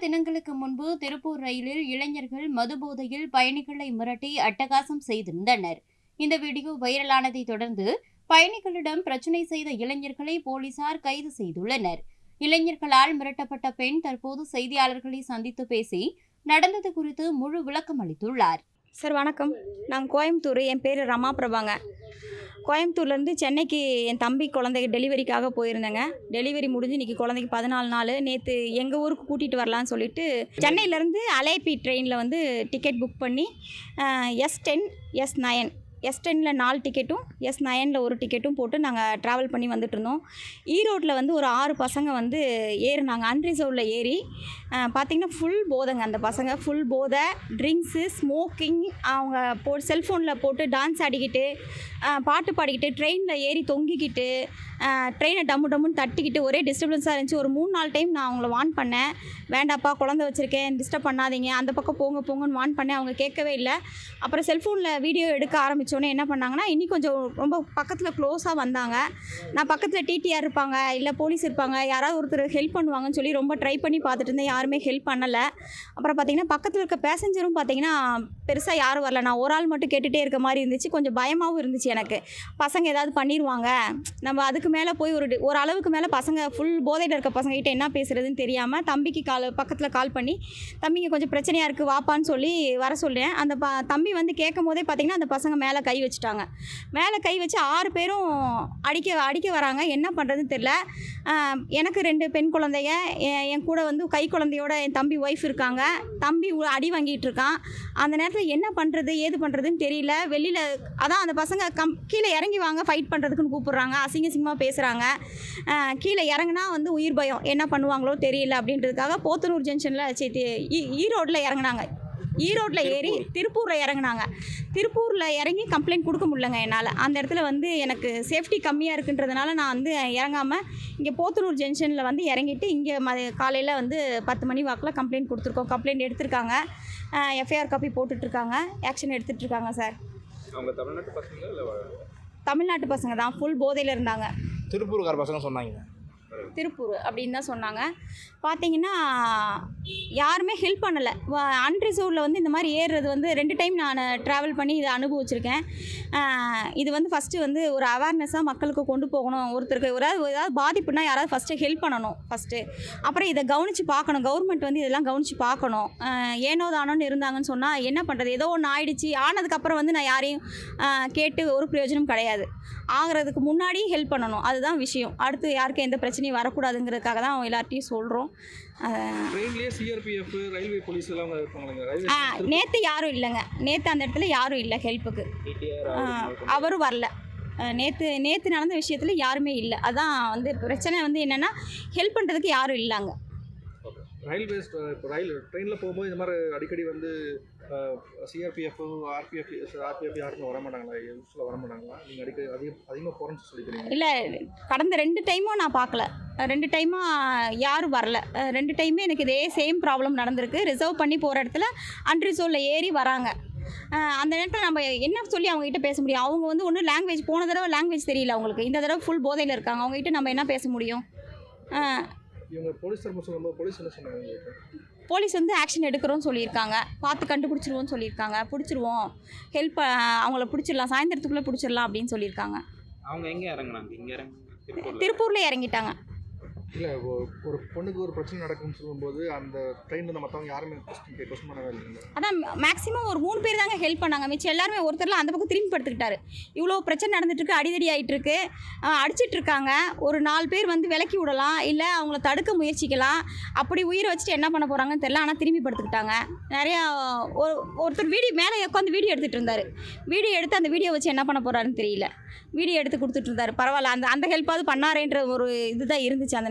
தினங்களுக்கு முன்பு திருப்பூர் ரயிலில் இளைஞர்கள் மதுபோதையில் பயணிகளை மிரட்டி அட்டகாசம் செய்திருந்தனர். இந்த வீடியோ வைரலானதை தொடர்ந்து பயணிகளிடம் பிரச்சனை செய்த இளைஞர்களை போலீசார் கைது செய்துள்ளனர். இளைஞர்களால் மிரட்டப்பட்ட பெண் தற்போது செய்தியாளர்களை சந்தித்து பேசி நடந்தது குறித்து முழு விளக்கம் அளித்துள்ளார். சார் வணக்கம். நான் கோயம்புத்தூர். என் பேர் ரமா பிரபாங்க. கோயம்புத்தூர்லேருந்து சென்னைக்கு என் தம்பி குழந்தைக்கு டெலிவரிக்காக போயிருந்தேங்க. டெலிவரி முடிஞ்சு இன்றைக்கி குழந்தைக்கு பதினாலு நாள். நேற்று எங்கள் ஊருக்கு கூட்டிகிட்டு வரலான்னு சொல்லிட்டு சென்னையிலேருந்து அலேபி ட்ரெயினில் வந்து டிக்கெட் புக் பண்ணி S ten S nine S டெனில் நாலு டிக்கெட்டும் எஸ் நயனில் ஒரு டிக்கெட்டும் போட்டு நாங்கள் ட்ராவல் பண்ணி வந்துட்டு இருந்தோம் ஈரோட்டில் வந்து ஒரு ஆறு பசங்க வந்து ஏறினாங்க. அன்ரிசர்வில் ஏறி பார்த்திங்கன்னா ஃபுல் போதைங்க அந்த பசங்க. ஃபுல் போதை ட்ரிங்க்ஸு ஸ்மோக்கிங் அவங்க போ செல்ஃபோனில் போட்டு டான்ஸ் ஆடிக்கிட்டு பாட்டு பாடிக்கிட்டு ட்ரெயினில் ஏறி தொங்கிக்கிட்டு ட்ரெயினை டம்மு டம்முன்னு தட்டிக்கிட்டு ஒரே டிஸ்டர்பன்ஸாக இருந்துச்சு. ஒரு மூணு நாலு டைம் நான் அவங்கள வான் பண்ணேன். வேண்டாப்பா குழந்தை வச்சுருக்கேன் டிஸ்டர்ப் பண்ணாதீங்க. அந்த பக்கம் போங்க போங்கன்னு வான் பண்ணேன். அவங்க கேட்கவே இல்லை. அப்புறம் செல்ஃபோனில் வீடியோ எடுக்க ஆரம்பித்தோம் ஆரம்பித்தோன்னே என்ன பண்ணாங்கன்னா இன்னும் கொஞ்சம் ரொம்ப பக்கத்தில் க்ளோஸாக வந்தாங்க. நான் பக்கத்தில் டிடிஆர் இருப்பாங்க இல்லை போலீஸ் இருப்பாங்க யாராவது ஒருத்தர் ஹெல்ப் பண்ணுவாங்கன்னு சொல்லி ரொம்ப ட்ரை பண்ணி பார்த்துட்டு இருந்தேன். யாருமே ஹெல்ப் பண்ணலை. அப்புறம் பார்த்தீங்கன்னா பக்கத்தில் இருக்க பேசஞ்சரும் பார்த்தீங்கன்னா பெருசாக யாரும் வரல. நான் ஒரு ஆள் மட்டும் கேட்டுகிட்டே இருக்க மாதிரி இருந்துச்சு. கொஞ்சம் பயமாகவும் இருந்துச்சு எனக்கு. பசங்க ஏதாவது பண்ணிடுவாங்க நம்ம அதுக்கு மேலே போய் ஒரு ஒரு அளவுக்கு மேலே பசங்க ஃபுல் போதையில் இருக்க பசங்ககிட்ட என்ன பேசுகிறதுன்னு தெரியாமல் தம்பிக்கு கால் பக்கத்தில் கால் பண்ணி தம்பிங்க கொஞ்சம் பிரச்சனையாக இருக்குது வாப்பான்னு சொல்லி வர சொல்லேன் அந்த ப தம்பி வந்து கேட்கும் போதே பார்த்தீங்கன்னா அந்த பசங்க மேலே கை வச்சுட்டாங்க. மேலே கை வச்சு ஆறு பேரும் அடிக்க அடிக்க வராங்க. என்ன பண்ணுறதுன்னு தெரில எனக்கு ரெண்டு பெண் குழந்தைங்க. என் என் கூட வந்து கை குழந்தையோட என் தம்பி ஒய்ஃப் இருக்காங்க. தம்பி அடி வாங்கிட்டு இருக்கான். அந்த நேரத்தில் என்ன பண்ணுறது ஏது பண்ணுறதுன்னு தெரியல. வெளியில் அதான் அந்த பசங்க கம் கீழே இறங்கி வாங்க ஃபைட் பண்ணுறதுக்குன்னு கூப்பிட்றாங்க. அசிங்க சிங்கமாக பேசுகிறாங்க கீழே இறங்குனா வந்து உயிர் பயம். என்ன பண்ணுவாங்களோ தெரியல அப்படின்றதுக்காக போத்தனூர் ஜங்ஷனில் சேர்த்து ஈரோட்டில் இறங்குனாங்க. ஈரோட்டில் ஏறி திருப்பூரில் இறங்குனாங்க. திருப்பூரில் இறங்கி கம்ப்ளைண்ட் கொடுக்க முடியலங்க என்னால். அந்த இடத்துல வந்து எனக்கு சேஃப்டி கம்மியாக இருக்குன்றதுனால நான் வந்து இறங்காமல் இங்கே போத்தனூர் ஜங்ஷனில் வந்து இறங்கிட்டு இங்கே ம காலையில் வந்து பத்து மணி வாக்கில் கம்ப்ளைண்ட் கொடுத்துருக்கோம். கம்ப்ளைண்ட் எடுத்திருக்காங்க. எஃப்ஐஆர் காப்பி போட்டுட்ருக்காங்க. ஆக்ஷன் எடுத்துகிட்ருக்காங்க சார் அவங்க தமிழ்நாட்டு பசங்க இல்லை தமிழ்நாட்டு பசங்க தான். ஃபுல் போதையில் இருந்தாங்க. திருப்பூர்கார பசங்க சொன்னாங்க. திருப்பூர் அப்படின்னு தான் சொன்னாங்க. பார்த்தீங்கன்னா யாருமே ஹெல்ப் பண்ணலை. அன்ரிசர்வ்டில் வந்து இந்த மாதிரி ஏறுறது வந்து ரெண்டு டைம் நான் ட்ராவல் பண்ணி இதை அனுபவிச்சிருக்கேன். இது வந்து ஃபஸ்ட்டு வந்து ஒரு அவேர்னஸாக மக்களுக்கு கொண்டு போகணும். ஒருத்தருக்கு ஒரு ஏதாவது பாதிப்புனா யாராவது ஃபஸ்ட்டு ஹெல்ப் பண்ணணும் ஃபஸ்ட்டு அப்புறம் இதை கவனித்து பார்க்கணும். கவர்மெண்ட் வந்து இதெல்லாம் கவனித்து பார்க்கணும். ஏனோ தானோன்னு இருந்தாங்கன்னு சொன்னால் என்ன பண்ணுறது ஏதோ ஒன்று ஆயிடுச்சு. ஆனதுக்கப்புறம் வந்து நான் யாரையும் கேட்டு ஒரு பிரயோஜனம் கிடையாது. ஆகிறதுக்கு முன்னாடி ஹெல்ப் பண்ணணும். அதுதான் விஷயம். அடுத்து யாருக்கும் எந்த பிரச்சனையும் வரக்கூடாதுங்கிறதுக்காக தான் எல்லார்ட்டையும் சொல்கிறோம் நேற்று யாரும் இல்லைங்க. நேற்று அந்த இடத்துல யாரும் இல்லை ஹெல்ப்புக்கு. அவரும் வரல. நேற்று நேற்று நடந்த விஷயத்தில் யாருமே இல்லை. அதான் வந்து பிரச்சனை வந்து என்னென்னா ஹெல்ப் பண்ணுறதுக்கு யாரும் இல்லைங்க. ரயில்வேஸ் இப்போ ரயில் ட்ரெயினில் போகும்போது இந்த மாதிரி அடிக்கடி வந்து சிஆர்பிஎஃப் ஆர்பிஎஃப் ஆர்பிஎஃப் யாருமே வர மாட்டாங்களா? யூஸ்ஃபுல்லாக வர மாட்டாங்களா? நீங்கள் அடிக்கடி அதிகம் அதிகமாக போகிறேன்னு சொல்லிக்கிறீங்க. இல்லை கடந்த ரெண்டு டைமும் நான் பார்க்கல ரெண்டு டைமாக யாரும் வரல. ரெண்டு டைமே எனக்கு இதே சேம் ப்ராப்ளம் நடந்திருக்கு. ரிசர்வ் பண்ணி போகிற இடத்துல அன்ரிசர்வில் ஏறி வராங்க. அந்த நேரத்தில் நம்ம என்ன சொல்லி அவங்ககிட்ட பேச முடியும்? அவங்க வந்து ஒன்றும் லாங்குவேஜ் போன தடவை லாங்குவேஜ் தெரியல அவங்களுக்கு. இந்த தடவை ஃபுல் போதையில் இருக்காங்க. அவங்ககிட்ட நம்ம என்ன பேச முடியும்? அஹ் இவங்க போலீஸ் தரப்பு சொல்லும்போது போலீஸ் என்ன சொன்னாங்க உங்களுக்கு? போலீஸ் வந்து ஆக்ஷன் எடுக்கிறோன்னு சொல்லியிருக்காங்க. பார்த்து கண்டுபிடிச்சிருவோன்னு சொல்லியிருக்காங்க. பிடிச்சிருவோம். ஹெல்ப் அவங்கள பிடிச்சிடலாம். சாயந்தரத்துக்குள்ளே பிடிச்சிடலாம் அப்படின்னு சொல்லியிருக்காங்க. அவங்க எங்கே இறங்குனாங்க? இங்கே இறங்கு திருப்பூரில் இறங்கிட்டாங்க. இல்லை ஒரு பொண்ணுக்கு ஒரு பிரச்சனை நடக்கும்னு சொல்லும்போது அந்த ட்ரெயினில் மற்றவங்க யாருமே கொஸ்டின் கொஸ்டின் பண்ணவே இல்லை அதான் மேக்ஸிமம் ஒரு மூணு பேர் தாங்க ஹெல்ப் பண்ணாங்க. மிச்சம் எல்லாருமே ஒருத்தர்லாம் அந்த பக்கம் திரும்பி படுத்துக்கிட்டாரு. இவ்வளோ பிரச்சனை நடந்துட்டு இருக்கு அடிதடி ஆகிட்டுருக்கு அடிச்சிட்டு இருக்காங்க ஒரு நாலு பேர் வந்து விலக்கி விடலாம். இல்லை அவங்கள தடுக்க முயற்சிக்கலாம். அப்படி உயிரை வச்சுட்டு என்ன பண்ண போகிறாங்கன்னு தெரியல. ஆனால் திரும்பி படுத்துக்கிட்டாங்க. நிறையா ஒரு ஒருத்தர் வீடியோ மேலே உட்காந்து வீடியோ எடுத்துகிட்டு இருந்தார். வீடியோ எடுத்து அந்த வீடியோ வச்சு என்ன பண்ண போகிறாருன்னு தெரியல. வீடியோ எடுத்து கொடுத்துட்டு இருந்தார். பரவாயில்ல அந்த அந்த ஹெல்ப்பாவது பண்ணாரேன்ற ஒரு இதுதான் இருந்துச்சு அந்த